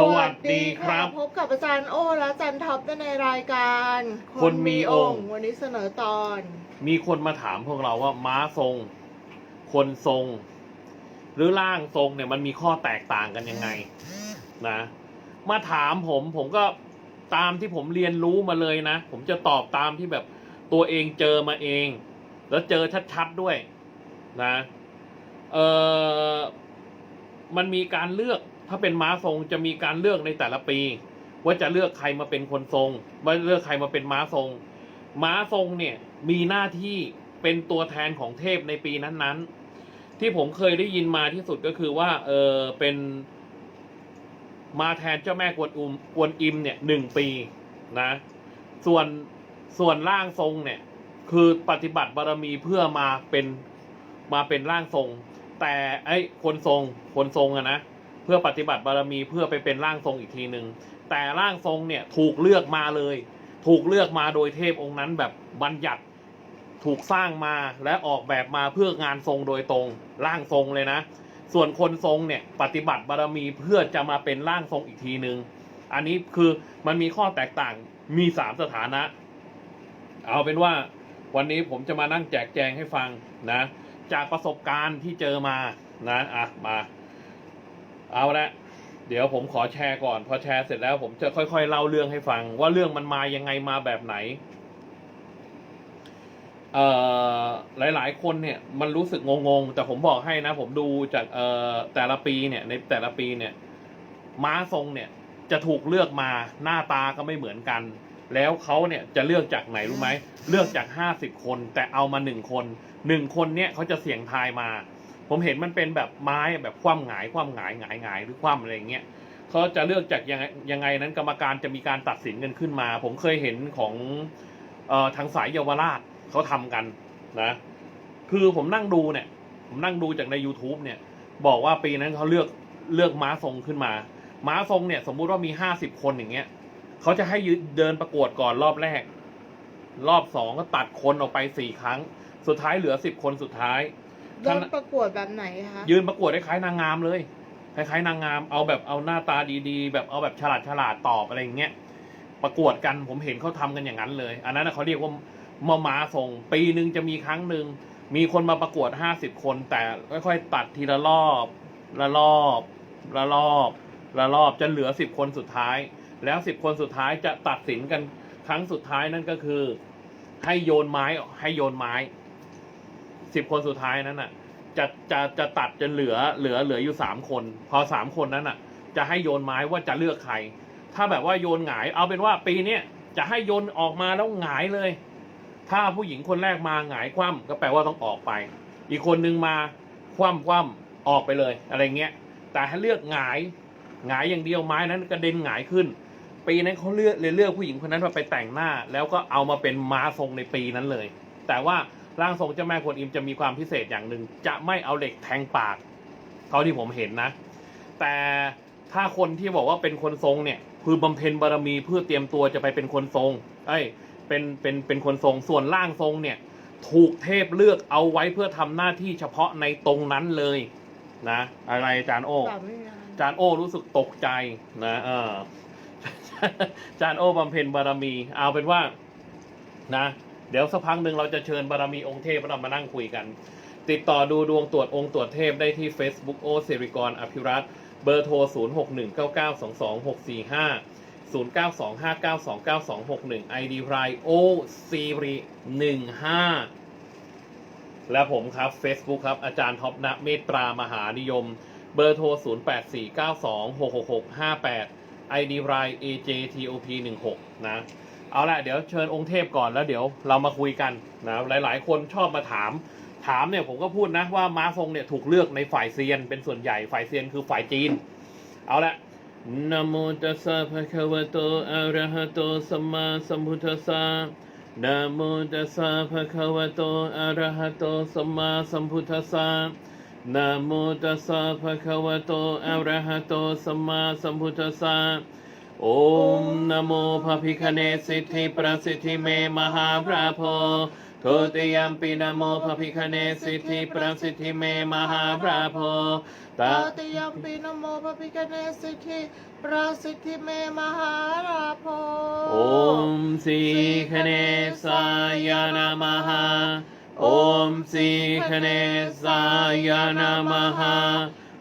สวัสดีครับ พบกับอาจารย์โอและอาจารย์ท็อปในรายการ คนมีองค์วันนี้เสนอตอน มีคนมาถามพวกเราว่าม้าทรง คนทรง หรือร่างทรงเนี่ยมันมีข้อแตกต่างกันยังไงนะ มาถามผมผมก็ตามที่ผมเรียนรู้มาเลยนะ ผมจะตอบตามที่แบบตัวเองเจอมาเอง แล้วเจอชัดๆด้วยนะเออมันมีการเลือก ถ้าเป็นม้าทรงจะมีการเลือกในแต่ละปี ว่าจะเลือกใครมาเป็นคนทรงว่าเลือกใครมาเป็นม้าทรง ม้าทรงเนี่ยมีหน้าที่เป็นตัวแทนของเทพในปีนั้นๆ ที่ผมเคยได้ยินมาที่สุดก็คือว่าเออเป็นมาแทนเจ้าแม่กวนอุมกวนอิมเนี่ยหนึ่งปีนะ ส่วนส่วนร่างทรงเนี่ยคือปฏิบัติบารมีเพื่อมาเป็นมาเป็นร่างทรง แต่ไอ้คนทรงคนทรงอะนะ พื่อปฏิบัติบารมีเพื่อไปเป็นร่างทรงอีกทีหนึ่งแต่ร่างทรงเนี่ยถูกเลือกมาเลย ถูกเลือกมาโดยเทพองค์นั้นแบบบัญญัติถูกสร้างมาและออกแบบมาเพื่องานทรงโดยตรงร่างทรงเลยนะ ส่วนคนทรงเนี่ยปฏิบัติบารมีเพื่อจะมาเป็นร่างทรงอีกทีหนึ่งอันนี้คือมันมีข้อแตกต่างมีสามสถานะ เอาเป็นว่าวันนี้ผมจะมานั่งแจกแจงให้ฟังนะ จากประสบการณ์ที่เจอมานะอะมา เอาละเดี๋ยวผมขอแชร์ก่อนพอแชร์เสร็จแล้วผมจะค่อย ๆ เล่าเรื่องให้ฟัง ว่าเรื่องมันมายังไงมาแบบไหนเอ่อหลายๆ คนเนี่ยมันรู้สึกงงๆ แต่ผมบอกให้นะ ผมดูจากเอ่อแต่ละปีเนี่ย ในแต่ละปีเนี่ย ม้าทรงเนี่ย จะถูกเลือกมาหน้าตาก็ไม่เหมือนกัน แล้วเขาเนี่ยจะเลือกจากไหนรู้ไหมเลือกจากห้าสิบคน แต่เอามาหนึ่งคนหนึ่งคนเนี่ยเขาจะเสี่ยงทายมา ผมเห็นมันเป็นแบบไม้แบบคว่ำหงายคว่ำหงายหงายหงายหรือคว่ำอะไรอย่างเงี้ยเขาจะเลือกจากยังไงยังไงนั้นกรรมการจะมีการตัดสินกันขึ้นมา ผมเคยเห็นของเอ่อทางสายเยาวราชเขาทำกันนะคือผมนั่งดูเนี่ย ผมนั่งดูจากใน YouTube เนี่ย บอกว่าปีนั้นเขาเลือกเลือกม้าทรงขึ้นมา ม้าทรงเนี่ย สมมุติว่ามีห้าสิบคนอย่างเงี้ยเขาจะให้เดินประกวดก่อนรอบแรก รอบสองก็ตัดคนออกไปสี่ครั้ง สุดท้ายเหลือสิบคนสุดท้าย เริ่มประกวดแบบไหนคะยืนประกวดคล้ายๆนางงามเลยคล้ายๆนางงามเอาแบบเอาหน้าตาดีๆ แบบเอาแบบฉลาดฉลาดๆตอบอะไรอย่างเงี้ยประกวดกันผมเห็นเขาทำกันอย่างนั้นเลย อันนั้นนะเขาเรียกว่ามามาส่งปีหนึ่งจะมีครั้งหนึ่งมีคนมาประกวดห้าสิบคน แต่ค่อยๆตัดทีละรอบละรอบละรอบละรอบจนเหลือสิบคนสุดท้าย แล้วสิบคนสุดท้ายจะตัดสินกันครั้งสุดท้ายนั่นก็คือ ให้โยนไม้ให้โยนไม้ สิบคนสุดท้ายนั้นน่ะ จะจะจะตัดจนเหลือเหลือเหลืออยู่สามคน พอสามคนนั้นอะ จะให้โยนไม้ว่าจะเลือกใคร ถ้าแบบว่าโยนหงาย เอาเป็นว่าปีเนี้ยจะให้โยนออกมาแล้วหงายเลย ถ้าผู้หญิงคนแรกมาหงายคว่ำก็แปลว่าต้องออกไป อีกคนนึงมาคว่ำคว่ำออกไปเลยอะไรเงี้ย แต่ให้เลือกหงายหงายอย่างเดียวไม้นั้นกระเด็นหงายขึ้น ปีนั้นเขาเลือกเลยเลือกผู้หญิงคนนั้นมาไปแต่งหน้า แล้วก็เอามาเป็นม้าทรงในปีนั้นเลย แต่ว่า ร่างทรงเจ้าแม่กวนอิมจะมีความพิเศษอย่างหนึ่งจะไม่เอาเหล็กแทงปากเท่าที่ผมเห็นนะ แต่ถ้าคนที่บอกว่าเป็นคนทรงเนี่ยคือบำเพ็ญบารมีเพื่อเตรียมตัวจะไปเป็นคนทรงเอ้ยเป็นเป็นเป็นคนทรงส่วนร่างทรงเนี่ยถูกเทพเลือกเอาไว้เพื่อทำหน้าที่เฉพาะในตรงนั้นเลยนะอะไรอาจารย์โอตอบไม่นานอาจารย์โอรู้สึกตกใจนะเอออาจารย์โอบำเพ็ญบารมี เอาเป็นว่านะ เดี๋ยวสักพักหนึ่งเราจะเชิญบารมีองค์เทพเรามานั่งคุยกัน ติดต่อดูดวงตรวจองค์ตรวจเทพได้ที่ Facebook โอสิริกรอภิรัตเบอร์โทร 0 6 1 9 9 2 2 6 4 5 0 9 2 5 9 2 9 2 6 1 ID ไรโอซีรี15 และผมครับ Facebook ครับ อาจารย์ท็อปนะเมตตรามหานิยม เบอร์โทร 0 8 4 9 2 6 6 6 5 8 ID ไร AJTOP 16 นะ เอาละเดี๋ยวเชิญองค์เทพก่อนแล้วเดี๋ยวเรามาคุยกันนะหลาย ๆ คนชอบมาถาม ถามเนี่ยผมก็พูดนะว่าม้าทรงเนี่ยถูกเลือกในฝ่ายเซียน เป็นส่วนใหญ่ฝ่ายเซียนคือฝ่ายจีน เอาละนะโมตัสสะภะคะวะโตอะระหะโตสัมมาสัมพุทธัสสะนะโมตัสสะภะคะวะโตอะระหะโตสัมมาสัมพุทธัสสะนะโมตัสสะภะคะวะโตอะระหะโตสัมมาสัมพุทธัสสะ โอมนะโมพระพิคเนศสิทธิประสิทธิเมมหา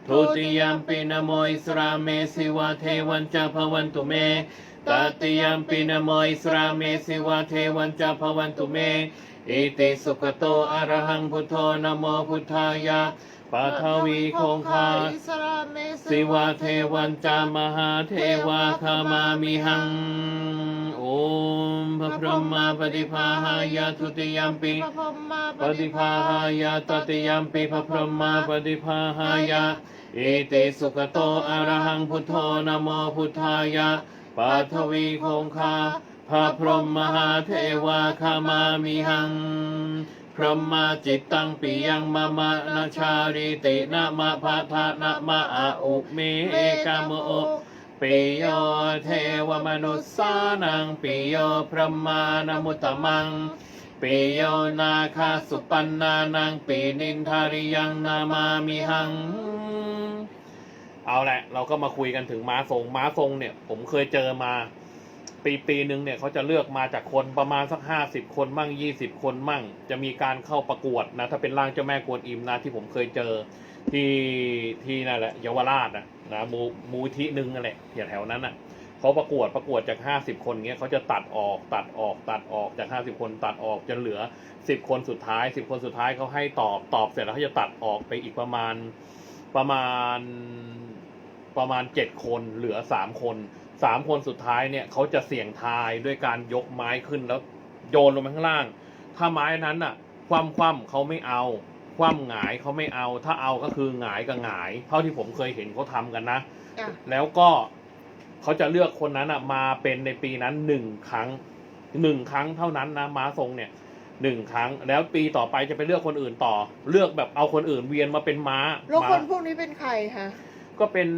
ทธิประสิทธิเมมหาพระโพตตาติยมปีนโมพระพิฆเนศสิทธิประสิทธิเมมหาราโมยิสราเมสิวะเทวันจะภวันตุเมทุติยมปินะโมอิสราเมสิวะเทวันจะภวันตุเมตติยมปินโมอิสราเมสิวะเทวันจะภวันตุเมอิติสุขโตอรหังพุทโธนโมพุทธายะปัทวีคงคาสราเมสิวะเทวันจามหาเทวาคามามิหัง มพระพรหมาปฏิภาหายาทุติยมปิพระพรหมาปฏิภาหายาตติยมปิพระพรหมาปฏิภาหายาเอิติสุขโตอระหังพุทโธนะโมพุทธายะปัทวีคงคาพระพรหมมหาเทวาคามามิหัง พรหมาจิตตังปิยังมะมะนาชาริตินะมะพะทะนะมะอะอุเมกามโอ ปิโยเทวมนุสสานังปิโยพระมานมุตตมังปิโยนาคาสุปันนานังปีนินทาริยังนามามิหัง เอาแหละเราก็มาคุยกันถึงม้าทรงม้าทรงเนี่ย ผมเคยเจอมา ปีปีหนึ่งเนี่ยเขาจะเลือกมาจากคนประมาณสักห้าสิบคนมั่งยี่สิบคนมั่ง จะมีการเข้าประกวดนะ ถ้าเป็นร่างเจ้าแม่กวนอิมนะที่ผมเคยเจอ ที่ที่นั่นแหละเยาวราชนะนะมูมูที่หนึ่งนั่นแหละแถวนั้นอะเขาประกวดประกวดจากห้าสิบคนเงี้ยเขาจะตัดออกตัดออกตัดออกจากห้าสิบคนตัดออกจนเหลือสิบคนสุดท้ายสิบคนสุดท้ายเขาให้ตอบตอบเสร็จแล้วเขาจะตัดออกไปอีกประมาณประมาณประมาณเจ็ดคนเหลือสามคนสามคนสุดท้ายเนี่ยเขาจะเสี่ยงทายด้วยการยกไม้ขึ้นแล้วโยนลงไปข้างล่าง ถ้าไม้นั้นอะ คว่ำคว่ำเขาไม่เอา คว่ำหงายเขาไม่เอา ถ้าเอาก็คือหงายกับหงาย เท่าที่ผมเคยเห็นเขาทำกันนะ อะแล้วก็เขาจะเลือกคนนั้นอะมาเป็นในปีนั้นหนึ่งครั้งหนึ่งครั้งเท่านั้นนะม้าทรงเนี่ยหนึ่งครั้ง แล้วปีต่อไปจะไปเลือกคนอื่นต่อ เลือกแบบเอาคนอื่นเวียนมาเป็นม้าแล้วคนม้าพวกนี้เป็นใครคะ ก็เป็น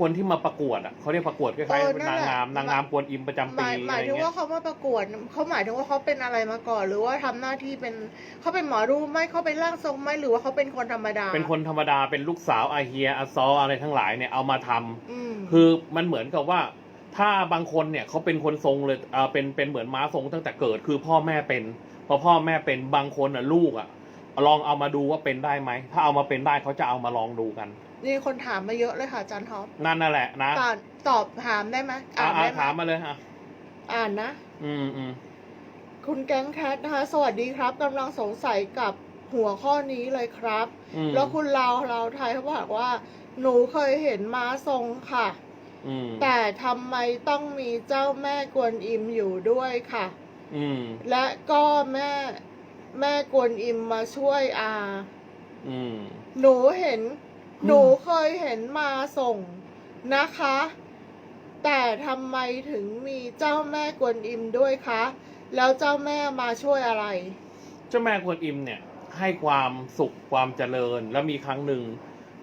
คนที่มาประกวดอะเขาเรียกประกวดคล้ายเออๆเป็นนั่นานงแหละ งามนางงามกวนอิมประจำหปีมายหอะมายไรถึงเงี้ว่ายเขามาประกวดเขาหมายถึงว่าเขาเป็นอะไรมาก่อน หรือว่าทำหน้าที่เป็นเขาเป็นหมอดูไหมเขาเป็นร่างทรงไหมหรือว่าเขาเป็นคนธรรมดาเป็นคนธรรมดาเป็นลูกสาวอาเฮียอาซออะไรทั้งหลายเนี่ยเอามาทำ อืมคือมันเหมือนกับว่าถ้าบางคนเนี่ยเขาเป็นคนทรงเลยอ่าเป็นเป็นเหมือนม้าทรงตั้งแต่เกิดคือพ่อแม่เป็นพอพ่อแม่เป็นบางคนอะลูกอะลองเอามาดูว่าเป็นได้ไหมถ้าเอามาเป็นได้เขาจะเอามาลองดูกัน นี่คนถามมาเยอะเลยค่ะอาจารย์ท็อปนั่นนั่นแหละนะตอบตอบถามได้ไหมอ่าอ่านได้ไหมถามมาเลยอะอ่านนะ อืมอืมคุณแก๊งแคทนะคะ สวัสดีครับกำลังสงสัยกับหัวข้อนี้เลยครับ อืมแล้วคุณเราเราไทยเขาบอกว่า หนูเคยเห็นม้าทรงค่ะ อืมแต่ทำไมต้องมีเจ้าแม่กวนอิมอยู่ด้วยค่ะ อืมและก็แม่แม่กวนอิมมาช่วยอา อืม หนูเห็นอืม หนูเคยเห็นมาส่งนะคะ แต่ทำไมถึงมีเจ้าแม่กวนอิมด้วยคะ แล้วเจ้าแม่มาช่วยอะไร เจ้าแม่กวนอิมเนี่ยให้ความสุขความเจริญ แล้วมีครั้งหนึ่ง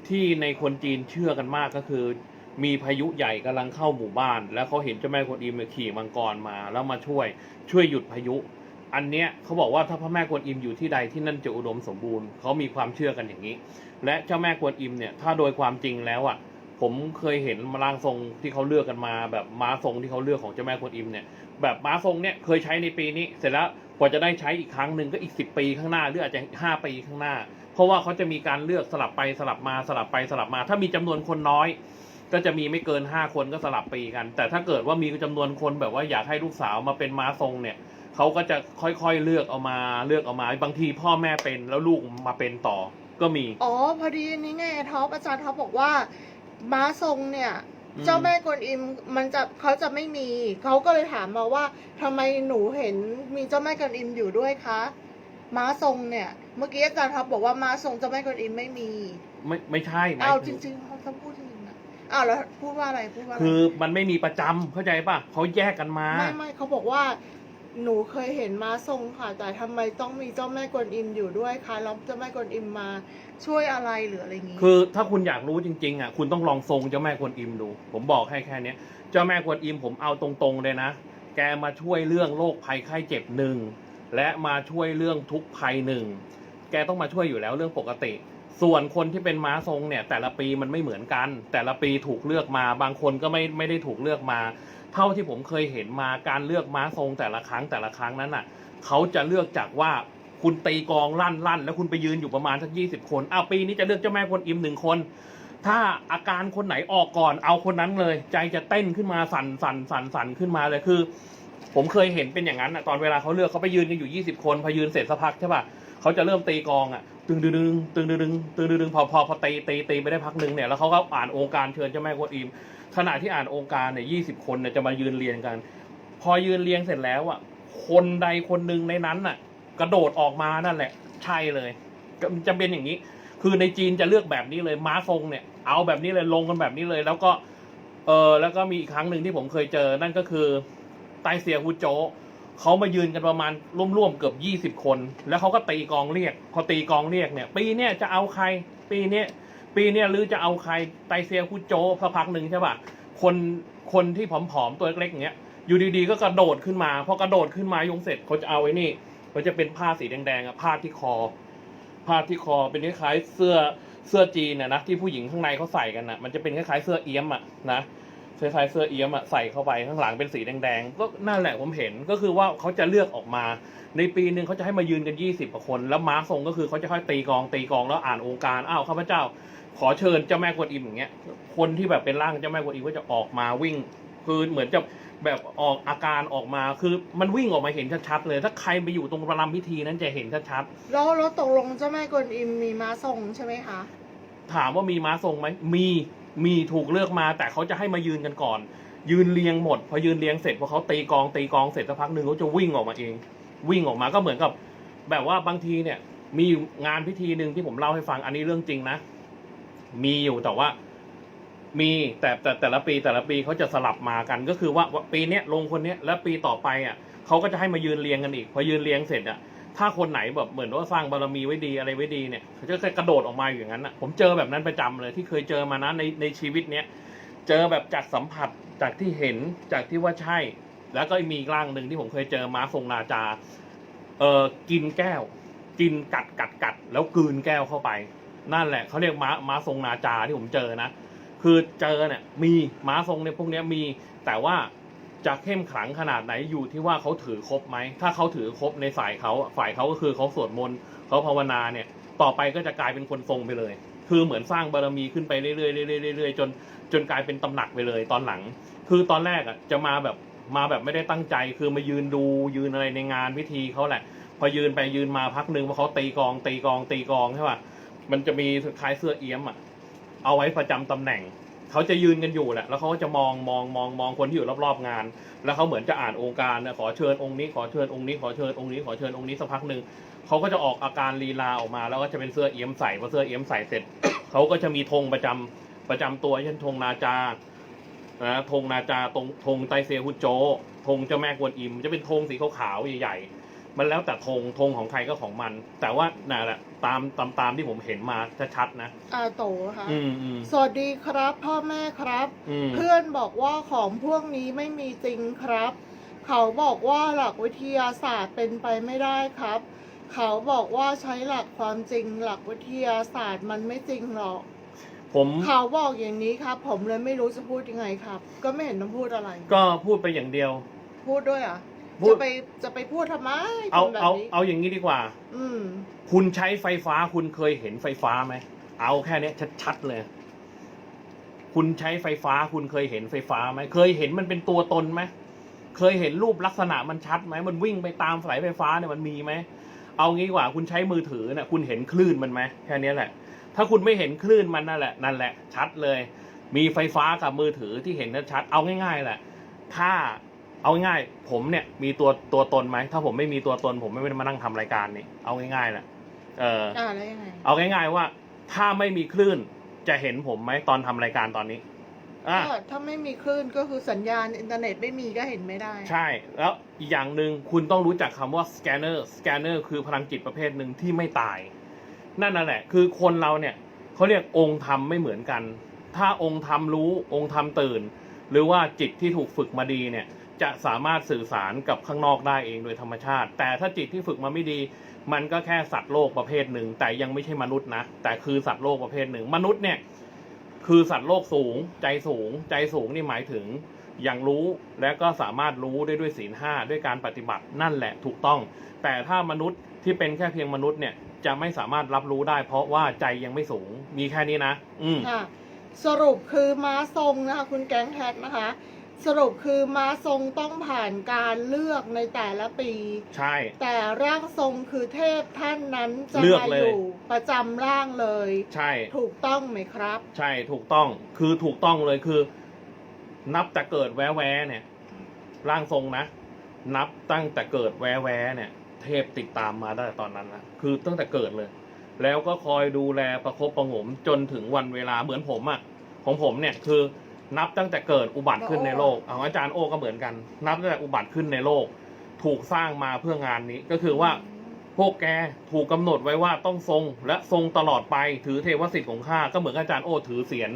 ที่ในคนจีนเชื่อกันมากก็คือ มีพายุใหญ่กำลังเข้าหมู่บ้าน แล้วเขาเห็นเจ้าแม่กวนอิมเนี่ยขี่มังกรมา แล้วมาช่วยช่วยหยุดพายุ อันเนี้ยเขาบอกว่าถ้าพระแม่กวนอิมอยู่ที่ใดที่นั่นจะอุดมสมบูรณ์เขามีความเชื่อกันอย่างนี้ และเจ้าแม่กวนอิมเนี่ยถ้าโดยความจริงแล้วอะผมเคยเห็นร่างทรงที่เขาเลือกกันมา แบบม้าทรงที่เขาเลือกของเจ้าแม่กวนอิมเนี่ยแบบม้าทรงเนี่ยเคยใช้ในปีนี้ เสร็จแล้วกว่าจะได้ใช้อีกครั้งหนึ่งก็อีกสิบปีข้างหน้าหรืออาจจะห้าปีข้างหน้า เพราะว่าเขาจะมีการเลือกสลับไปสลับมาสลับไปสลับมา ถ้ามีจำนวนคนน้อย ก็จะมีไม่เกินห้าคนก็สลับปีกัน แต่ถ้าเกิดว่ามีจำนวนคนแบบว่าอยากให้ลูกสาวมาเป็นม้าทรงเนี่ย เขาก็จะค่อยๆเลือกเอามาเลือกเอามา บางทีพ่อแม่เป็นแล้วลูกมาเป็นต่อก็มี อ๋อพอดีนี่ไงท็อปอาจารย์ท็อปบอกว่าม้าทรงเนี่ย อืม เจ้าแม่กวนอิมมันจะเขาจะไม่มีเขาก็เลยถามมาว่าทำไมหนูเห็นมีเจ้าแม่กวนอิมอยู่ด้วยคะม้าทรงเนี่ย เมื่อกี้อาจารย์ท็อปบอกว่าม้าทรงเจ้าแม่กวนอิมไม่มีไม่ไม่ใช่หมายเอาจถึงริงๆเขาเขาพูดจริงๆนะอ้าวแล้วพูดว่าอะไรพูดว่าอะไร คือมันไม่มีประจำเข้าใจป่ะเขาแยกกันมา ไม่ไม่เขาบอกว่า หนูเคยเห็นม้าทรงค่ะ แต่ทำไมต้องมีเจ้าแม่กวนอิมอยู่ด้วยคะแล้วเจ้าแม่กวนอิมมาช่วยอะไรหรืออะไรอย่างงี้คือถ้าคุณอยากรู้จริงๆอะคุณต้องลองทรงเจ้าแม่กวนอิมดู ผมบอกให้แค่เนี้ยเจ้าแม่กวนอิมผมเอาตรงๆเลยนะ แกมาช่วยเรื่องโรคภัยไข้เจ็บหนึ่งและมาช่วยเรื่องทุกภัยหนึ่งแกต้องมาช่วยอยู่แล้วเรื่องปกติ ส่วนคนที่เป็นม้าทรงเนี่ย แต่ละปีมันไม่เหมือนกัน แต่ละปีถูกเลือกมา บางคนก็ไม่ไม่ได้ถูกเลือกมา เท่าที่ผมเคยเห็นมาการเลือกม้าทรงแต่ละครั้งแต่ละครั้งนั้นอะเขาจะเลือกจากว่าคุณตีกองลั่นลั่นแล้วคุณไปยืนอยู่ประมาณสักยี่สิบคนอ้าวปีนี้จะเลือกเจ้าแม่กวนอิมหนึ่งคน ถ้าอาการคนไหนออกก่อน เอาคนนั้นเลย ใจจะเต้นขึ้นมาสั่นสั่นสั่นสั่นขึ้นมาเลยคือ ผมเคยเห็นเป็นอย่างนั้นอะตอนเวลาเขาเลือกเขาไปยืนกันอยู่ยี่สิบคนพอยืนเสร็จสักพักใช่ป่ะ เขาจะเริ่มตีกองอะตึงดึงดึงตึงดึงดึงตึงดึงดึงพอพอพอตีตีตีไปได้พักหนึ่งเนี่ยแล้วเขาก็อ่านองค์การเชิญเจ้าแม่กวนอิมขณะที่อ่านองค์การเนี่ยยี่สิบคนเนี่ยจะมายืนเรียงกัน พอยืนเรียงเสร็จแล้วอะคนใดคนหนึ่งในนั้นน่ะ กระโดดออกมานั่นแหละ ใช่เลยจะเป็นอย่างนี้ คือในจีนจะเลือกแบบนี้เลยม้าทรงเนี่ย เอาแบบนี้เลยลงกันแบบนี้เลย แล้วก็ เออแล้วก็มีอีกครั้งหนึ่งที่ผมเคยเจอนั่นก็คือไตเซียฮูโจ เขามายืนกันประมาณร่วมๆเกือบยี่สิบคน แล้วเขาก็ตีกองเรียกพอตีกองเรียกเนี่ย ปีเนี้ยจะเอาใคร ปีเนี้ยปีเนี้ยหรือจะเอาใครไตเซียคุโจสักพักหนึ่งใช่ป่ะคนคนที่ผอมๆตัวเล็กๆอย่างเงี้ยอยู่ดีๆก็กระโดดขึ้นมาพอกระโดดขึ้นมายงเสร็จเขาจะเอาไว้นี่เขาจะเป็นผ้าสีแดงๆอะผ้าที่คอผ้าที่คอเป็นคล้ายๆเสื้อเสื้อจีนนะนะที่ผู้หญิงข้างในเขาใส่กันน่ะมันจะเป็นคล้ายๆเสื้อเอี้ยมอะนะ คล้ายๆเสื้อเอี้ยมอะใส่เข้าไปข้างหลังเป็นสีแดงๆก็นั่นแหละผมเห็นก็คือว่าเขาจะเลือกออกมา ในปีหนึ่งเขาจะให้มายืนกันยี่สิบกว่าคน แล้วม้าทรงก็คือเขาจะค่อยตีกลองตีกลองแล้วอ่านองค์การอ้าวข้าพเจ้า ขอเชิญเจ้าแม่กวนอิมอย่างเงี้ยคนที่แบบเป็นร่างเจ้าแม่กวนอิมก็จะออกมาวิ่ง คือเหมือนจะแบบออกอาการออกมาคือมันวิ่งออกมาเห็นชัดๆเลย ถ้าใครไปอยู่ตรงประลำพิธีนั้นจะเห็นชัดแล้วแล้วตกลงเจ้าแม่กวนอิมมีม้าทรงใช่ไหมคะ ๆถามว่ามีม้าทรงไหมมี มีถูกเลือกมาแต่เขาจะให้มายืนกันก่อน ยืนเรียงหมด พอยืนเรียงเสร็จพอเขาตีกองตีกองเสร็จสักพักหนึ่งเขาจะวิ่งออกมาเอง วิ่งออกมาก็เหมือนกับ แบบว่าบางทีเนี่ย มีงานพิธีหนึ่งที่ผมเล่าให้ฟังอันนี้เรื่องจริงนะ มีอยู่แต่ว่ามีแต่แต่แต่ละปีแต่ละปีเขาจะสลับมากันก็คือว่าปีเนี้ยลงคนเนี้ยแล้วปีต่อไปอะเขาก็จะให้มายืนเรียงกันอีก พอยืนเรียงเสร็จอะ ถ้าคนไหนแบบเหมือนว่าสร้างบารมีไว้ดีอะไรไว้ดีเนี่ยเขาจะแค่กระโดดออกมาอย่างนั้นอะผมเจอแบบนั้นประจำเลยที่เคยเจอมานะในในชีวิตเนี้ยเจอแบบจากสัมผัสจากที่เห็นจากที่ว่าใช่ แล้วก็มีกร่างหนึ่งที่ผมเคยเจอม้าทรงนาจา เออกินแก้ว กินกัดกัดกัด แล้วกืนแก้วเข้าไป นั่นแหละเขาเรียกม้าม้าทรงนาจาที่ผมเจอนะคือเจอเนี่ยมีม้าทรงเนี่ยพวกนี้มีแต่ว่า จะเข้มขลังขนาดไหนอยู่ที่ว่าเขาถือครบไหม ถ้าเขาถือครบในฝ่ายเขาฝ่ายเขาก็คือเขาสวดมนต์เขาภาวนาเนี่ย ต่อไปก็จะกลายเป็นคนทรงไปเลย คือเหมือนสร้างบารมีขึ้นไปเรื่อยๆเรื่อยๆเรื่อยๆจนจนกลายเป็นตำหนักไปเลยตอนหลัง คือตอนแรกอะจะมาแบบมาแบบไม่ได้ตั้งใจ คือมายืนดูยืนอะไรในงานพิธีเขาแหละ พอยืนไปยืนมาพักหนึ่งพอเขาตีกองตีกองตีกองใช่ป่ะมันจะมีคล้ายเสื้อเอี้ยมอะเอาไว้ประจำตำแหน่ง เขาจะยืนกันอยู่แหละแล้วเขาก็จะมองมองมองมองคนที่อยู่รอบๆงาน แล้วเขาเหมือนจะอ่านองค์การนะขอเชิญองค์นี้ขอเชิญองค์นี้ขอเชิญองค์นี้ขอเชิญองค์นี้สักพักหนึ่งเขาก็จะออกอาการลีลาออกมา แล้วก็จะเป็นเสื้อเอี้ยมใส่พอเสื้อเอี้ยมใส่เสร็จเขาก็จะมีธงประจำประจำตัวเช่นธงนาจานะธงนาจาตรงธงไตเซฮุโจธงเจ้าแม่กวนอิม จะเป็นธงสีขาวๆใหญ่ๆมันแล้วแต่ธงธงของใครก็ของมัน แต่ว่าน่ะแหละ ตามตามตามที่ผมเห็นมาชัดๆนะอาโตค่ะ อืมอืม สวัสดีครับ พ่อแม่ครับ อืม เพื่อนบอกว่าของพวกนี้ไม่มีจริงครับ เขาบอกว่าหลักวิทยาศาสตร์เป็นไปไม่ได้ครับ เขาบอกว่าใช้หลักความจริง หลักวิทยาศาสตร์มันไม่จริงหรอก ผมเขาบอกอย่างนี้ครับ ผมเลยไม่รู้จะพูดยังไงครับ ก็ไม่เห็นต้องพูดอะไร ก็พูดไปอย่างเดียว พูดด้วยเหรอะ พูด จะไปจะไปพูดทำไมเอาคนแบบเอานี้เอาอย่างนี้ดีกว่า อืม คุณใช้ไฟฟ้าคุณเคยเห็นไฟฟ้าไหม เอาแค่เนี้ยชัดๆเลย คุณใช้ไฟฟ้าคุณเคยเห็นไฟฟ้าไหม เคยเห็นมันเป็นตัวตนไหม เคยเห็นรูปลักษณะมันชัดไหม มันวิ่งไปตามสายไฟฟ้าเนี่ยมันมีไหม เอางี้ดีกว่า คุณใช้มือถือเนี่ยคุณเห็นคลื่นมันไหมแค่เนี้ยแหละ ถ้าคุณไม่เห็นคลื่นมันนั่นแหละนั่นแหละชัดเลย มีไฟฟ้ากับมือถือที่เห็นชัดๆเอาง่ายๆแหละ ถ้า เอาง่ายๆผมเนี่ยมีตัวตัวตนไหมถ้าผมไม่มีตัวตน ผมไม่ได้มานั่งทำรายการนี้เอาง่ายๆแหละเอออ่าแล้วยังไงเอาง่าย ๆว่า ถ้าไม่มีคลื่นจะเห็นผมไหมตอนทำรายการตอนนี้อะ ก็ถ้าไม่มีคลื่นก็คือสัญญาณอินเทอร์เน็ตไม่มีก็เห็นไม่ได้ ใช่แล้วอีกอย่างหนึ่งคุณต้องรู้จักคำว่าสแกนเนอร์สแกนเนอร์คือพลังจิตประเภทหนึ่งที่ไม่ตาย นั่นน่ะแหละ คือคนเราเนี่ยเขาเรียกองค์ธรรมไม่เหมือนกัน ถ้าองค์ธรรมรู้องค์ธรรมตื่น หรือว่าจิตที่ถูกฝึกมาดีเนี่ย จะสามารถสื่อสารกับข้างนอกได้เองโดยธรรมชาติ แต่ถ้าจิตที่ฝึกมาไม่ดี มันก็แค่สัตว์โลกประเภทหนึ่ง แต่ยังไม่ใช่มนุษย์นะ แต่คือสัตว์โลกประเภทหนึ่ง มนุษย์เนี่ยคือสัตว์โลกสูง ใจสูง ใจสูงนี่หมายถึงอย่างรู้และก็สามารถรู้ได้ด้วยศีลห้าด้วยการปฏิบัตินั่นแหละถูกต้อง แต่ถ้ามนุษย์ที่เป็นแค่เพียงมนุษย์เนี่ยจะไม่สามารถรับรู้ได้ เพราะว่าใจยังไม่สูงมีแค่นี้นะ อืมค่ะสรุปคือม้าทรงนะคะ คุณแก๊งแท็กนะคะ สรุปคือม้าทรงต้องผ่านการเลือกในแต่ละปี ใช่ แต่ร่างทรงคือเทพท่านนั้นจะเลือกมาเลอย ยู่ประจำร่างเลย ใช่ ถูกต้องไหมครับ ใช่ถูกต้องคือถูกต้องเลยคือ นับแต่เกิดแวะแวะเนี่ย ร่างทรงนะ นับตั้งแต่เกิดแวะแวะเนี่ย เทพติดตามมาได้ตอนนั้นนะคือตั้งแต่เกิดเลย แล้วก็คอยดูแลประคบประหงมจนถึงวันเวลาเหมือนผมอะ่ะของผมเนี่ยคือ นับตั้งแต่เกิดอุบัติขึ้นในโลกเอาอาจารย์โอก็เหมือนกัน นับตั้งแต่อุบัติขึ้นในโลก ถูกสร้างมาเพื่องานนี้ ก็คือว่าพวกแกถูกกำหนดไว้ว่าต้องทรงและทรงตลอดไปถือเทวสิทธิ์ของข้าก็เหมือนอาจารย์โอถือเสียน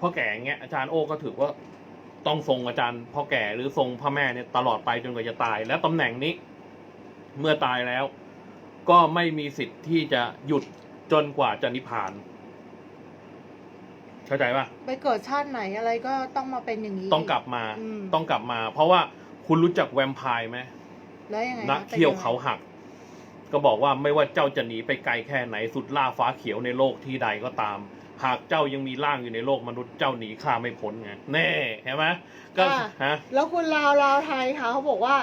พ่อแก่เงี้ยอาจารย์โอก็ถือว่าต้องทรงอาจารย์พ่อแก่หรือทรงพ่อแม่เนี่ยตลอดไปจนกว่าจะตาย แล้วตำแหน่งนี้ เมื่อตายแล้ว ก็ไม่มีสิทธิ์ที่จะหยุดจนกว่าจะนิพพาน เข้าใจปะไปเกิดชาติไหนอะไรก็ต้องมาเป็นอย่างนี้ ต้องกลับมาอืม ต้องกลับมา เพราะว่าคุณรู้จักแวมไพร์ไหมแล้วยังไงนักคะเที่ยวป็นงไงเขาหัก ก็บอกว่าไม่ว่าเจ้าจะหนีไปไกลแค่ไหนสุดล่าฟ้าเขียวในโลกที่ใดก็ตาม หากเจ้ายังมีร่างอยู่ในโลกมนุษย์เจ้าหนีข้าไม่พ้นไงแน่เห็นไหมก็อะฮะ แล้วคุณลาวลาวไทยค่ะเขาบอกว่า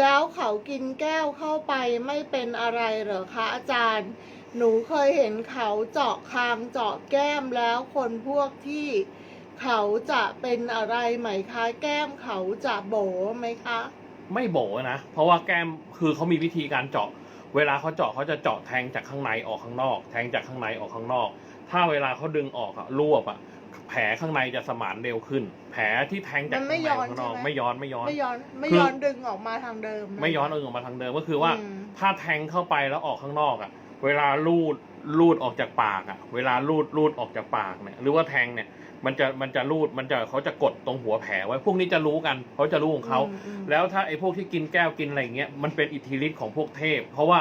แล้วเขากินแก้วเข้าไปไม่เป็นอะไรเหรอคะอาจารย์ หนูเคยเห็นเขาเจาะคางเจาะแก้มแล้วคนพวกที่เขาจะเป็นอะไรไหมคะ แก้มเขาจะโบไหมคะ ไม่โบนะ เพราะว่าแก้มคือเขามีวิธีการเจาะ เวลาเขาเจาะเขาจะเจาะแทงจากข้างในออกข้างนอก แทงจากข้างในออกข้างนอก ถ้าเวลาเขาดึงออกอะรวบอะแผลข้างในจะสมานเร็วขึ้น แผลที่แทงจากมันข้างไม่ในย้อออนกข้างนอกใช่ไหมไม่ย้อนไม่ย้อนไม่ย้อนไม่คือย้อนดึงออกมาทางเดิมนะไม่ย้อนเอาออกมาทางเดิมก็คือว่าอืมถ้าแทงเข้าไปแล้วออกข้างนอกอะ เวลาลูดลูดออกจากปากอะเวลาลูดลูดออกจากปากเนี่ยหรือว่าแทงเนี่ยมันจะมันจะลูดมันจะเขาจะกดตรงหัวแผลไว้พวกนี้จะรู้กันเขาจะรู้ของเขาอืมอืม แล้วถ้าไอ้พวกที่กินแก้วกินอะไรอย่างเงี้ยมันเป็นอิทธิฤทธิ์ของพวกเทพ เพราะว่า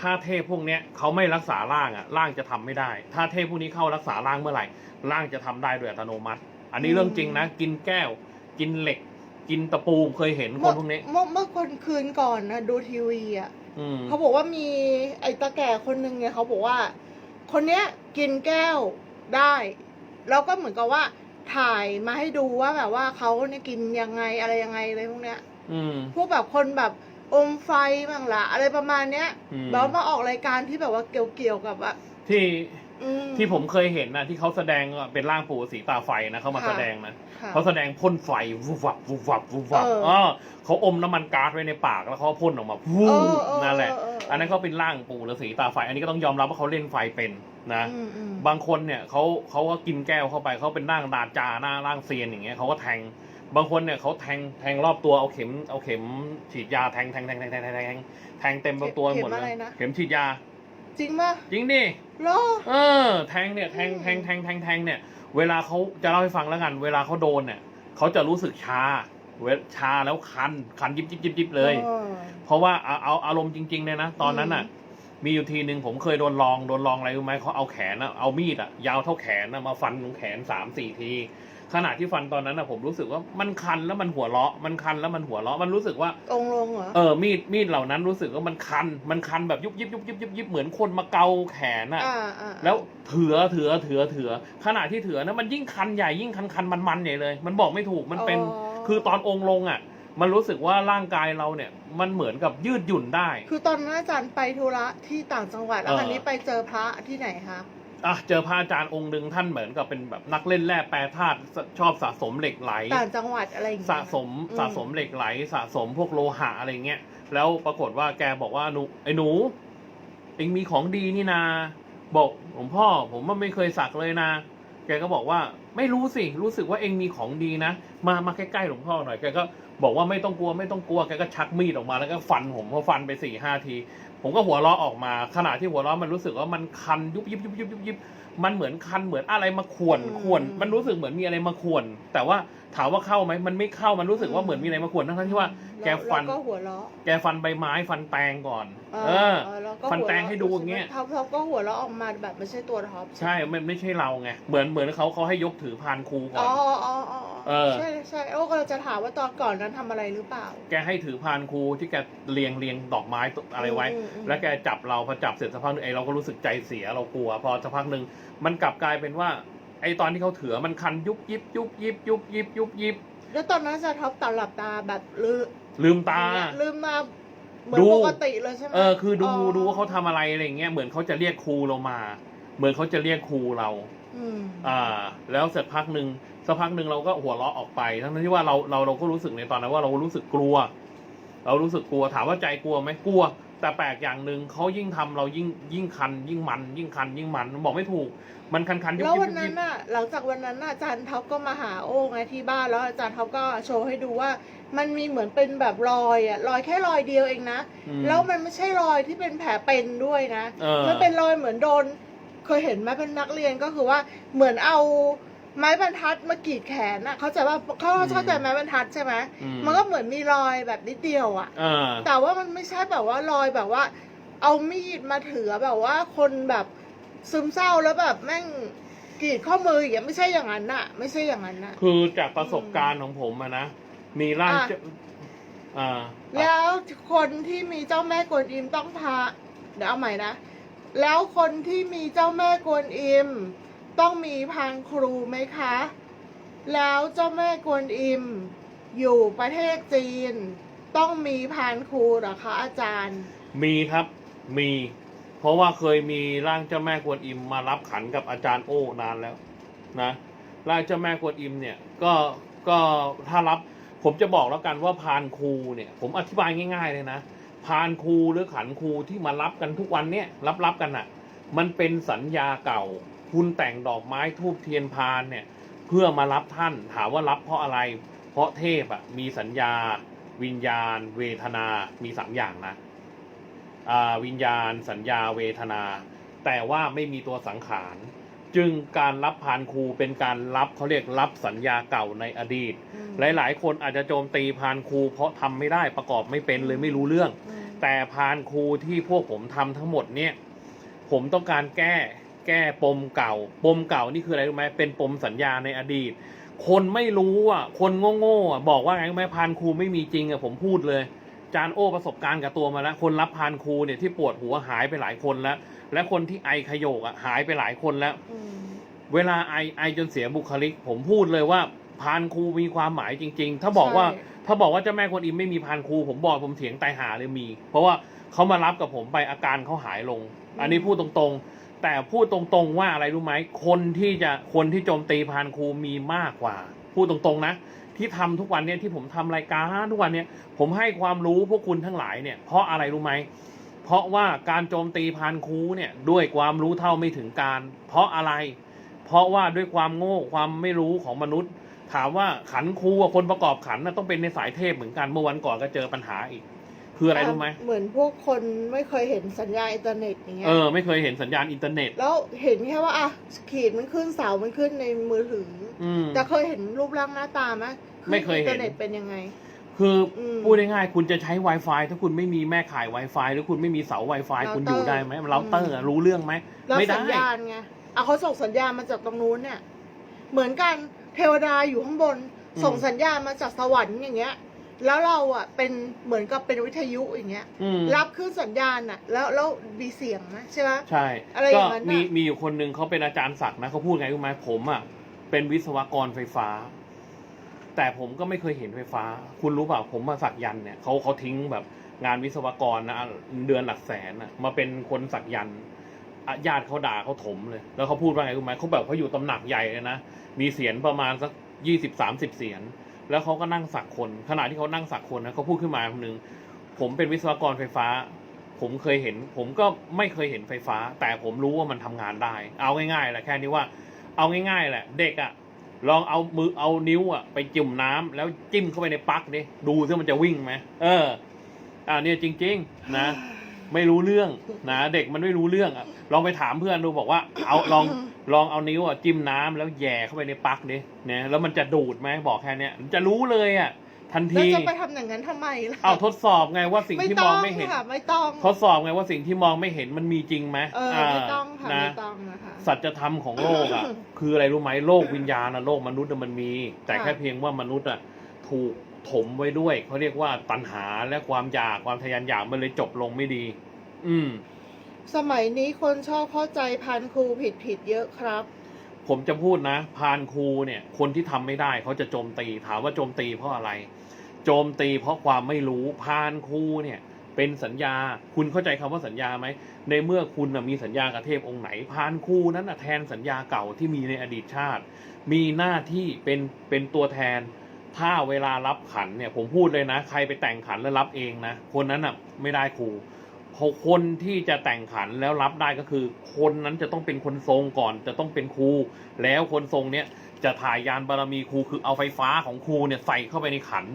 ถ้าเทพพวกเนี้ยเขาไม่รักษาร่างอะร่างจะทำไม่ได้ ถ้าเทพพวกนี้เข้ารักษาร่างเมื่อไหร่ร่างจะทำได้โดยอัตโนมัติ อันนี้เรื่องจริงนะกินแก้ว กินเหล็ก กินตะปูเคยเห็นคนพวกนี้ เมื่อเมื่อคนคืนก่อนนะดูทีวีอะ อืมเขาบอกว่ามีไอ้ตาแก่คนหนึ่งเนี่ยเขาบอกว่า คนเนี้ยกินแก้วได้แล้วก็เหมือนกับว่าถ่ายมาให้ดูว่าแบบว่าเขาเนี่ยกินยังไงอะไรยังไงอะไรพวกเนี้ย อืม พวกแบบคนแบบอมไฟบ้างละอะไรประมาณเนี้ยอืม แล้วมาออกรายการที่แบบว่าเกี่ยวๆกับว่าที่ อืที่ผมเคยเห็นนะที่เขาแสดงว่าเป็นร่างปู่สีตาไฟนะเขามาค่ะ แสดงนะค่ะ เขาแสดงพ่นไฟวุบวับวุบวับวุบวับเออเออเขาอมน้ำมันก๊าซไว้ในปากแล้วเขาพ่นออกมาวูเออเออนั่นแหละ เออเอออันนั้นเขาเป็นร่างปู่ฤาษีตาไฟ อันนี้ก็ต้องยอมรับว่าเขาเล่นไฟเป็นนะ อืมอืมบางคนเนี่ยเขาเขาก็กินแก้วเข้าไปเขาเป็นร่างดาจาหน้าร่างเซียนอย่างเงี้ยเขาก็แทง บางคนเนี่ยเขาแทงแทงรอบตัวเอาเข็มเอาเข็มฉีดยาแทงแทงแทงแทงแทงแทงแทงแทงเต็มตัวหมดเลยเข็มฉีดยา จริงป่ะจริงดิเหรอเออ แทงเนี่ยแทงแทงแทงแทงแทงเนี่ย เวลาเขาจะเล่าให้ฟังแล้วกัน เวลาเขาโดนเนี่ยเขาจะรู้สึกชาเวลชาแล้วคันคันยิบยิบยิบยิบเลยออเพราะว่าเอาเอาอารมณ์จริงๆเลยนะตอนนั้นอะอืมีอยู่ทีหนึ่งผมเคยโดนลองโดนลองอะไรรู้ไหมเขาเอาแขนอะเอามีดอะยาวเท่าแขนอะมาฟันตรงแขนสามสี่ที ขณะที่ฟันตอนนั้นอะผมรู้สึกว่ามันคันแล้วมันหัวเราะ มันคันแล้วมันหัวเราะ มันรู้สึกว่าองค์ลงเหรอ เออ มีด มีดเหล่านั้นรู้สึกว่ามันคัน มันคันแบบยุบยิบยุบยิบยุบยิบเหมือนคนมาเกาแขนอะอ่าอ่าแล้วเถือเถือเถือเถือ ขณะที่เถือนะมันยิ่งคันใหญ่ยิ่งคันคันมันมันใหญ่เลย มันบอกไม่ถูก มันเป็นคือตอนองค์ลงอะ มันรู้สึกว่าร่างกายเราเนี่ย มันเหมือนกับยืดหยุ่นได้ คือตอนนั้นอาจารย์ไปธุระที่ต่างจังหวัดแล้วเอออันนี้ไปเจอพระที่ไหนคะ อะเจอพระอาจารย์องค์หนึ่งท่านเหมือนกับเป็นแบบนักเล่นแร่แปรธาตุชอบสะสมเหล็กไหล ต่างจังหวัดอะไรอย่างเงี้ย สะสมอืสะสมเหล็กไหล สะสมพวกโลหะอะไรเงี้ย แล้วปรากฏว่าแกบอกว่าหนูไอ้หนูเองมีของดีนี่นา บอกหลวงพ่อ ผมว่าไม่เคยสักเลยนะ แกก็บอกว่าไม่รู้สิ รู้สึกว่าเองมีของดีนะ มามาใกล้ๆหลวงพ่อหน่อย แกก็ บอกว่าไม่ต้องกลัวไม่ต้องกลัวแกก็ชักมีดออกมาแล้วก็ฟันผมพอฟันไปสี่ห้าที ผมก็หัวเราะออกมา ขณะที่หัวเราะมันรู้สึกว่ามันคันยุบยิบยุบยิบยุบยิบมันเหมือนคันเหมือนอะไรมาข่วนข่วน มันรู้สึกเหมือนมีอะไรมาข่วน แต่ว่า ถามว่าเข้าไหมมันไม่เข้ามันรู้สึกว่าเหมือนมีอะไรมาข่วนทั้งๆที่ว่าแกล้วฟันแล้วก็หัวเราะแกฟันใบไม้ฟันแตงก่อน เออแล้วก็ฟันหัวแตงเราะให้ดูอย่างเงี้ย ท็อปท็อปก็หัวเราะออกมาแบบไม่ใช่ตัวท็อปใช่มันไม่ใช่เราไงเหมือนเหมือนเขาเขาให้ยกถือพานครูก่ออ๋นออ๋ออ๋อเออ ใช่ใช่โอ้ก็จะถามว่าตอนก่อนนั้นทำอะไรหรือเปล่า แกให้ถือพานครูที่แกเรียงเรียงดอกไม้อะไรไว้ อืมอืม แล้วแกจับเราพอจับเสร็จสักพักหนึงไอ้เราก็รู้สึกใจเสียเรากลัว พอสักพักหนึ่งมันกลับกลายเป็นว่า ไอ้ตอนที่เขาถือมันคันยุบยิบยุบยิบยุบยิบยุบยิบแล้วตอนนั้นจะท็อปตาหลับตาแบบลืมลืมตา ลืมตาเหมือนดูปกติเลยใช่ไหมเออคือดูดูว่าเขาทำอะไรอะไรอย่างเงี้ยเหมือนเขาจะเรียกครูเรามา เหมือนเขาจะเรียกครูเราอืมอ่า แล้วเสร็จพักหนึ่งสักพักหนึ่งเราก็หัวเราะออกไป ทั้งที่ว่าเราเราเราก็รู้สึกในตอนนั้นว่าเรารู้สึกกลัว เรารู้สึกกลัวถามว่าใจกลัวไหมกลัว แต่แปลกอย่างหนึ่งเขายิ่งทำเรายิ่งยิ่งคัน ยิ่งมัน ยิ่งคัน ยิ่งมันบอกไม่ถูก มันคันคันๆยุบแล้วยิบวันยุบนั้ยินบน่ะหลังจากวันนั้นน่ะอาจารย์ท็อปก็มาหาโอ้ไงที่บ้านแล้วอาจารย์ท็อปก็โชว์ให้ดูว่า มันมีเหมือนเป็นแบบรอยอะรอยแค่รอยเดียวเองนะอืมแล้วมันไม่ใช่รอยที่เป็นแผลเป็นด้วยนะเออมันเป็นรอยเหมือนโดน เคยเห็นไหมเป็นนักเรียนก็คือว่าเหมือนเอา ไม้บรรทัดมากรีดแขนน่ะเขาใจว่าเขาเข้าใจไม้บรรทัดใช่ไหมอืมันก็เหมือนมีรอยแบบนิดเดียวอะเออแต่ว่ามันไม่ใช่แบบว่ารอยแบบว่า เอามีดมาถือแบบว่าคนแบบซึมเศร้าแล้วแบบแม่งกรีดข้อมืออย่างเงี้ยไม่ใช่อย่างนั้นน่ะ ไม่ใช่อย่างนั้นน่ะ คือจากประสบการณ์ของผมอะนะ มีร่างอะ เจ้าอ่าแล้วคนที่มีเจ้าแม่กวนอิมต้องพาเดี๋ยวเอาใหม่นะแล้วคนที่มีเจ้าแม่กวนอิม ต้องมีพานครูไหมคะ แล้วเจ้าแม่กวนอิม อยู่ประเทศจีน ต้องมีพานครูเหรอคะอาจารย์ มีครับมี เพราะว่าเคยมีร่างเจ้าแม่กวนอิมมารับขันกับอาจารย์โอ้นานแล้วนะร่างเจ้าแม่กวนอิมเนี่ยก็ก็ถ้ารับผมจะบอกแล้วกันว่าพานครูเนี่ย ผมอธิบายง่าย ๆ เลยนะพานครูหรือขันครูที่มารับกันทุกวันเนี่ยรับรับกันอะ่ะ มันเป็นสัญญาเก่า คุณแต่งดอกไม้ทูบเทียนพานเนี่ย เพื่อมารับท่านถามว่ารับเพราะอะไร เพราะเทพอะมีสัญญา วิญญาณ เวทนา มีสามอย่างนะอ่าวิญญาณ สัญญาเวทนา แต่ว่าไม่มีตัวสังขาร จึงการรับพานครูเป็นการรับเขาเรียกรับสัญญาเก่าในอดีตอืมหลาย ๆ คนอาจจะโจมตีพานครูเพราะทำไม่ได้ประกอบไม่เป็นเลยไม่รู้เรื่องอืมแต่พานครูที่พวกผมทำทั้งหมดเนี่ย ผมต้องการแก้ แก้ปมเก่า ปมเก่านี่คืออะไรรู้ไหมเป็นปมสัญญาในอดีต คนไม่รู้อะ คนโง่ๆอะบอกว่าไงรู้ไหมพานครูไม่มีจริงอะผมพูดเลย จานโอ้ประสบการณ์กับตัวมาแล้ว คนรับพานครูเนี่ยที่ปวดหัวหายไปหลายคนแล้ว และคนที่ไอขยโยกอะหายไปหลายคนแล้วอืมเวลาไอไอจนเสียบุคลิก ผมพูดเลยว่าพานครูมีความหมายจริง ๆ ถ้าบอกว่าใช่ถ้าบอกว่าเจ้าแม่กวนอิมไม่มีพานครูผมบอกผมเถียงตายหาเลยมี เพราะว่าเขามารับกับผมไปอาการเขาหายลง อันนี้พูดตรงๆ แต่พูดตรงๆว่าอะไรรู้ไหมคนที่จะคนที่โจมตีพานครูมีมากกว่า พูดตรงๆนะ ที่ทำทุกวันเนี่ยที่ผมทำรายการทุกวันเนี่ยผมให้ความรู้พวกคุณทั้งหลายเนี่ยเพราะอะไรรู้ไหมเพราะว่าการโจมตีพานครูเนี่ยด้วยความรู้เท่าไม่ถึงการ เพราะอะไร เพราะว่าด้วยความโง่ความไม่รู้ของมนุษย์ ถามว่าขันครูคนประกอบขันนะต้องเป็นในสายเทพเหมือนกันเมื่อวันก่อนก็เจอปัญหาอีก คืออะไรรู้ไหมเหมือนพวกคนไม่เคยเห็นสัญญาณอินเทอร์เน็ตอย่างเงี้ยเออไม่เคยเห็นสัญญาณอินเทอร์เน็ต แล้วเห็นแค่ว่าอะขีดมันขึ้นเสามันขึ้นในมือถืออืม แต่เคยเห็นรูปร่างหน้าตาไหมไม่เคยเห็น อินเทอร์เน็ตเป็นยังไง คืออมพูดง่ายๆคุณจะใช้ Wi-Fi ถ้าคุณไม่มีแม่ข่าย Wi-Fi หรือคุณไม่มีเสา Wi-Fi เราคุณเตอร์อยู่ได้ไหมเราเตอร์อืมรู้เรื่องไหมแล้วไม่ได้ สัญญาณไงอะเขาส่งสัญญาณมาจากตรงนู้นเนี่ย เหมือนกันเทวดาอยู่ข้างบนส่งสัญญาณมาจากสวรรค์อย่างเงี้ย แล้วเราอะเป็นเหมือนกับเป็นวิทยุอย่างเงี้ย อืมรับขึ้นสัญญาณอะ แล้วแล้วมีเสียงไหมใช่ไหม ใช่อะไรอก็ย่างนั้นน่ะ มีมีอยู่คนหนึ่งเขาเป็นอาจารย์ศักดิ์นะเขาพูดไงรู้ไหมผมอะเป็นวิศวกรไฟฟ้า แต่ผมก็ไม่เคยเห็นไฟฟ้า คุณรู้เปล่าผมมาสักยันต์เนี่ยเขาเขาทิ้งแบบงานวิศวกรนะเดือนหลักแสนนะมาเป็นคนสักยันต์อะญาติเขาด่าเขาถมเลย แล้วเขาพูดว่าไงรู้ไหมเขาแบบเขาอยู่ตำหนักใหญ่เลยนะมีเสียนประมาณสักยี่สิบสามสิบเสียน แล้วเขาก็นั่งสักคนขณะที่เขานั่งสักคนนะเขาพูดขึ้นมาคนนึงผมเป็นวิศวกรไฟฟ้า ผมเคยเห็น ผมก็ไม่เคยเห็นไฟฟ้า แต่ผมรู้ว่ามันทำงานได้ เอาง่ายๆแหละแค่นี้ว่า เอาง่าย ๆ แหละ เด็กอะลองเอามือเอานิ้วอะไปจุ่มน้ำแล้วจิ้มเข้าไปในปลั๊กดิดูซิมันจะวิ่งไหมเอออ่าเนี่ยจริง ๆ นะไม่รู้เรื่องนะเด็กมันไม่รู้เรื่องอะลองไปถามเพื่อนดูบอกว่า เอาลอง ลองเอานิ้วอะจิ้มน้ำแล้วแหย่เข้าไปในปลั๊กดิเนี่ยแล้วมันจะดูดไหมบอกแค่เนี้ยมันจะรู้เลยอะทันแล้วทีจะไปทำอย่างนั้นทำไมล่ะเอาทดสอบไงว่าสิ่งที่มองไม่เห็นค่ะไม่ต้องทดสอบไงว่าสิ่งที่มองไม่เห็นมันมีจริงไหมเออไม่ต้องค่ะนะไม่ต้องนะคะสัจธรรมของโลกอะคืออะไรรู้ไหมโลกวิญญาณอะโลกมนุษย์อะมันมี แต่ค่ะแค่เพียงว่ามนุษย์อะถูกถมไว้ด้วยเขาเรียกว่าตัณหาและความอยากความทะยานอยากมันเลยจบลงไม่ดี อืม สมัยนี้คนชอบเข้าใจพันครูผิดผิดๆเยอะครับ ผมจะพูดนะ พานครูเนี่ย คนที่ทำไม่ได้เขาจะโจมตี ถามว่าโจมตีเพราะอะไร โจมตีเพราะความไม่รู้พานครูเนี่ย เป็นสัญญา คุณเข้าใจคำว่าสัญญาไหม ในเมื่อคุณน่ะมีสัญญากับเทพองค์ไหน พานครูนั้นน่ะแทนสัญญาเก่าที่มีในอดีตชาติ มีหน้าที่เป็นเป็นตัวแทน ถ้าเวลารับขันเนี่ย ผมพูดเลยนะ ใครไปแต่งขันแล้วรับเองนะ คนนั้นน่ะไม่ได้ครู เพราะคนที่จะแต่งขันแล้วรับได้ก็คือ คนนั้นจะต้องเป็นคนทรงก่อน จะต้องเป็นครู แล้วคนทรงเนี่ยจะถ่ายยานบารมีครูคือเอาไฟฟ้าของครูเนี่ยใส่เข้าไปในขัน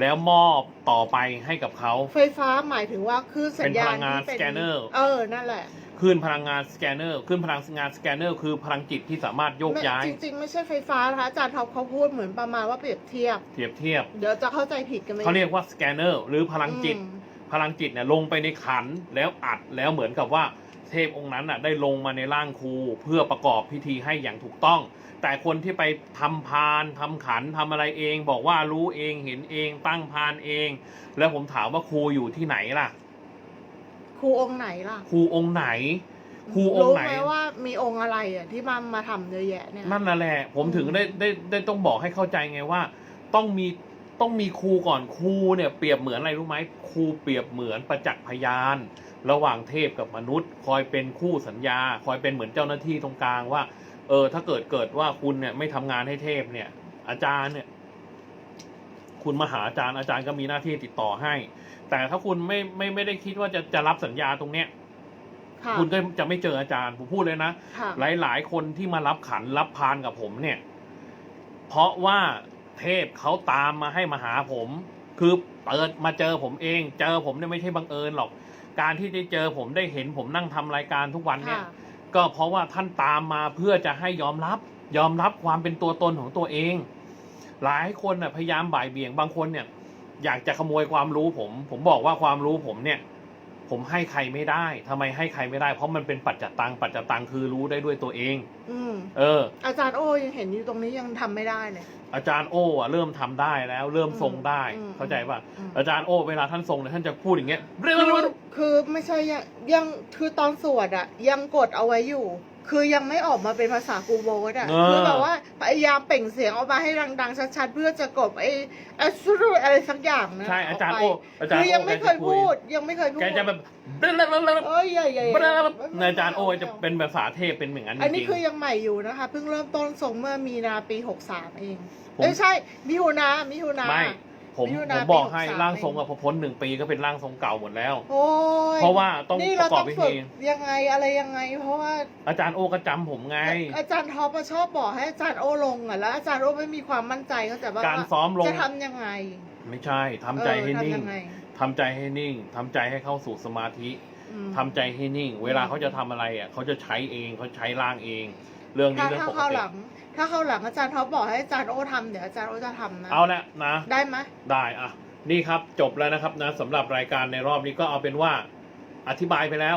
แล้วมอบต่อไปให้กับเขาไฟฟ้าหมายถึงว่าคลื่นสัญญาณเป็นพลังงานที่สแกนเนอร์เออนั่นแหละคลื่นพลังงานสแกนเนอร์คลื่นพลังงานสแกนเนอร์คือพลังจิตที่สามารถโยกไม่ย้าย จริงๆ ไม่ใช่ไฟฟ้านะคะอาจารย์ท็อปเขาพูดเหมือนประมาณว่าเปรียบเทียบเทียบเทียบ เดี๋ยวจะเข้าใจผิดกันไหมเขาเรียกว่าสแกนเนอร์หรือพลังจิตอืม พลังจิตเนี่ยลงไปในขันแล้วอัดแล้วเหมือนกับว่าเทพองค์นั้นน่ะได้ลงมาในร่างครูเพื่อประกอบพิธีให้อย่างถูกต้อง แต่คนที่ไปทำพานทำขันทำอะไรเอง บอกว่ารู้เองเห็นเองตั้งพานเอง แล้วผมถามว่าครูอยู่ที่ไหนล่ะ ครูองค์ไหนล่ะ ครูองค์ไหน ครูองค์ไหนรู้ไหมว่ามีองค์อะไรอะที่มามาทำเยอะแยะเนี่ยนั่นน่ะแหละผมถึงได้ได้ได้ต้องบอกให้เข้าใจไงว่า ต้องมี ต้องมีครูก่อนครูเนี่ยเปรียบเหมือนอะไรรู้ไหมครูเปรียบเหมือนประจักษ์พยาน ระหว่างเทพกับมนุษย์ คอยเป็นคู่สัญญา คอยเป็นเหมือนเจ้าหน้าที่ตรงกลางว่า เออ ถ้าเกิดเกิดว่าคุณเนี่ยไม่ทำงานให้เทพเนี่ย อาจารย์เนี่ย คุณมาหาอาจารย์อาจารย์ก็มีหน้าที่ติดต่อให้ แต่ถ้าคุณไม่ไม่ไม่ได้คิดว่าจะจะรับสัญญาตรงเนี้ยค่ะคุณก็จะไม่เจออาจารย์ผมพูดเลยนะค่ะหลายๆคนที่มารับขันรับพานกับผมเนี่ย เพราะว่า เทพเขาตามมาให้มาหาผม คือเปิดมาเจอผมเอง เจอผมเนี่ยไม่ใช่บังเอิญหรอก การที่ได้เจอผมได้เห็นผมนั่งทำรายการทุกวันเนี่ยค่ะก็เพราะว่าท่านตามมาเพื่อจะให้ยอมรับ ยอมรับความเป็นตัวตนของตัวเอง หลายคนน่ะพยายามบ่ายเบี่ยงบางคนเนี่ย อยากจะขโมยความรู้ผม ผมบอกว่าความรู้ผมเนี่ย ผมให้ใครไม่ได้ทำไมให้ใครไม่ได้ เพราะมันเป็นปัจจตังปัจจตังคือรู้ได้ด้วยตัวเอง อืมเออ อาจารย์โอ้ยังเห็นอยู่ตรงนี้ยังทำไม่ได้เลย อาจารย์โอ้อะเริ่มทำได้แล้ว เริ่มทรงได้ อืมเข้าใจป่ะอืม อาจารย์โอ้เวลาท่านทรงเนี่ยท่านจะพูดอย่างเงี้ย คือคือไม่ใช่ยังยังคือตอนสวดอะยังกดเอาไว้อยู่ คือยังไม่ออกมาเป็นภาษากูโบสอะเออคือแบบว่าพยายามเปล่งเสียงออกมาให้ดัง ๆ ชัดๆ เพื่อจะกบไอ้ไอ้สุรุอะไรสักอย่างนะใช่อาจารย์กไปโอ้อาจารย์คือโอ้ยังไม่แกเคจะยคุพูด ยังไม่เคยพูดแกจะแบบเอ้ยใหญ่ใหญ่อาจารย์โอ้จะเป็นภาษาเทพเป็นอย่างนั้นจอันนี้ริง คือยังใหม่อยู่นะคะ เพิ่งเริ่มต้นส่งเมื่อมีนาปีหกสามเอง ผมเอ้ยใช่มิถุนามิถุนาๆไม่ ผมมิถุผนามบอกปีให้63ร่างทรงกับพอพ้นหนึ่งปีก็เป็นร่างทรงเก่าหมดแล้ว โอ้ยเพราะว่าต้องนี่ปเราระกอต้บองพิฝึกธียังไงอะไรยังไง เพราะว่าอาจารย์โอ้ก็จำผมไง อาจารย์ท็อปอะชอบบอกให้อาจารย์โอลงอะแล้วอาจารย์โอไม่มีความมั่นใจเขาแต่ว่าการซ้อมลง จะทำยังไงไม่ใช่ทำใจให้เออนิ่งทำยังไงทำใจให้นิ่งทำใจให้เข้าสู่สมาธิอืม ทำใจให้นิ่ง เวลาเขาจะทำอะไรอะเขาจะใช้เองเขาใช้ร่างเอง เรื่องนี้ถ้าเรื่องถ้าปกเข้าติ หลัง ถ้าเข้าหลังอาจารย์ท็อปบอกให้อาจารย์โอทำเดี๋ยวอาจารย์โอจะทำนะเอาละนะได้ไหมได้อะนี่ครับจบแล้วนะครับนะสำหรับรายการในรอบนี้ก็เอาเป็นว่าอธิบายไปแล้ว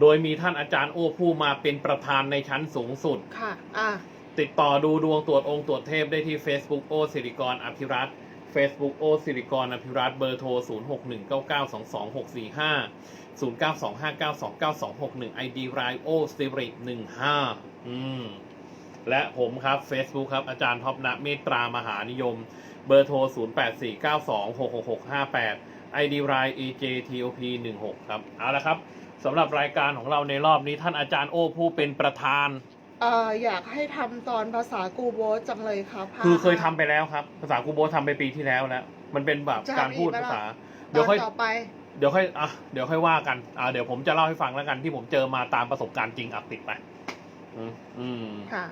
โดยมีท่านอาจารย์โอ้ผู้มาเป็นประธานในชั้นสูงสุด ค่ะ อะ ติดต่อดูดวงตรวจองค์ตรวจเทพได้ที่ Facebook โอสิริกรอภิรัตน์ Facebook โอสิริกรอภิรัตน์เบอร์โทร 0 6 1 9 9 2 2 6 4 5 0 9 2 5 9 2 9 2 6 1 ID รายโอสิริ15อืม และผมครับ Facebook ครับ อาจารย์ท็อปณเมตตามหานิยม เบอร์โทร 0 8 4 9 2 6 6 6 5 8 ID ราย EJTOP 16 ครับ เอาละครับสำหรับรายการของเราในรอบนี้ท่านอาจารย์โอ้ผู้เป็นประธาน เอ่ออยากให้ทำตอนภาษากูโบสจังเลยครับคือเคยทำไปแล้วครับ ภาษากูโบททำไปปีที่แล้วแล้ว มันเป็นแบบจะการพูดทำอีกไหมภาษา ล่ะ เดี๋ยวค่อยตอนต่อไป เดี๋ยวค่อยอะเดี๋ยวค่อยว่ากันอ่าเดี๋ยวผมจะเล่าให้ฟังแล้วกันที่ผมเจอมาตามประสบการณ์จริงอะติดไปอืมอืม ค่ะ